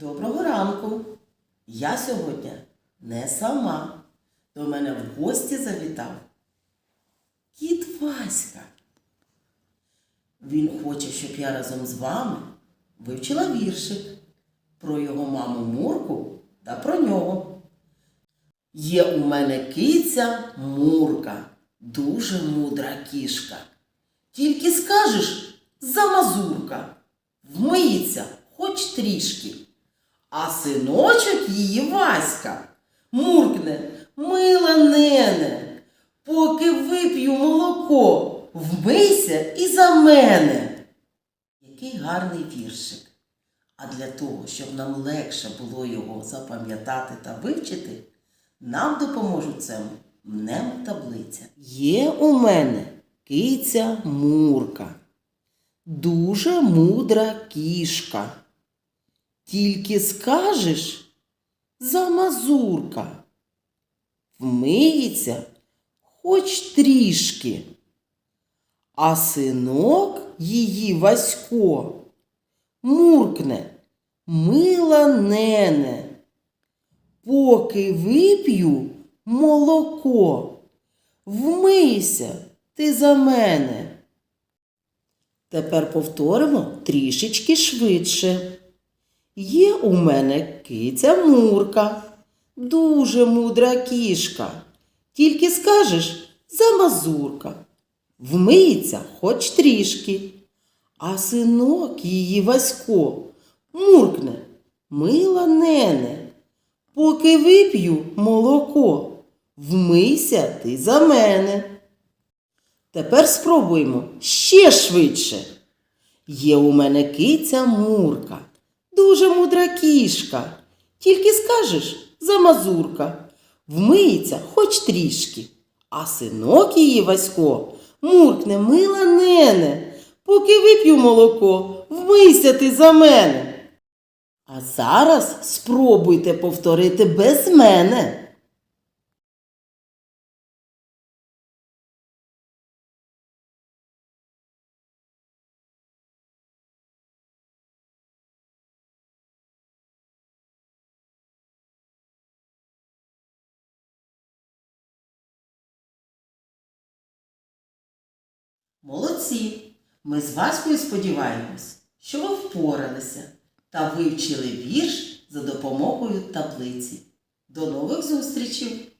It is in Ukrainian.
Доброго ранку. Я сьогодні не сама. До мене в гості завітав кіт Васька. Він хоче, щоб я разом з вами вивчила віршик про його маму Мурку та про нього. Є у мене киця Мурка, дуже мудра кішка. Тільки скажеш замазурка, вмиється хоч трішки. А синочок її Васька муркне, мила нене, поки вип'ю молоко, вмийся і за мене. Який гарний віршик. А для того, щоб нам легше було його запам'ятати та вивчити, нам допоможе в цьому мнемотаблиця. Є у мене киця Мурка, дуже мудра кішка. Тільки скажеш за мазурка. Вмиється хоч трішки. А синок її Васько муркне, мила нене. Поки вип'ю молоко, вмийся ти за мене. Тепер повторимо трішечки швидше. Є у мене киця Мурка, дуже мудра кішка. Тільки скажеш замазурка. Вмиється хоч трішки. А синок її Васько муркне, мила нене. Поки вип'ю молоко, вмийся ти за мене. Тепер спробуємо ще швидше. Є у мене киця Мурка, дуже мудра кішка. Тільки скажеш замазурка, вмиється хоч трішки. А синок її Васько муркне мила нене, поки вип'ю молоко, вмийся ти за мене. А зараз спробуйте повторити без мене. Молодці! Ми з Ваською сподіваємось, що ви впоралися та вивчили вірш за допомогою таблиці. До нових зустрічей!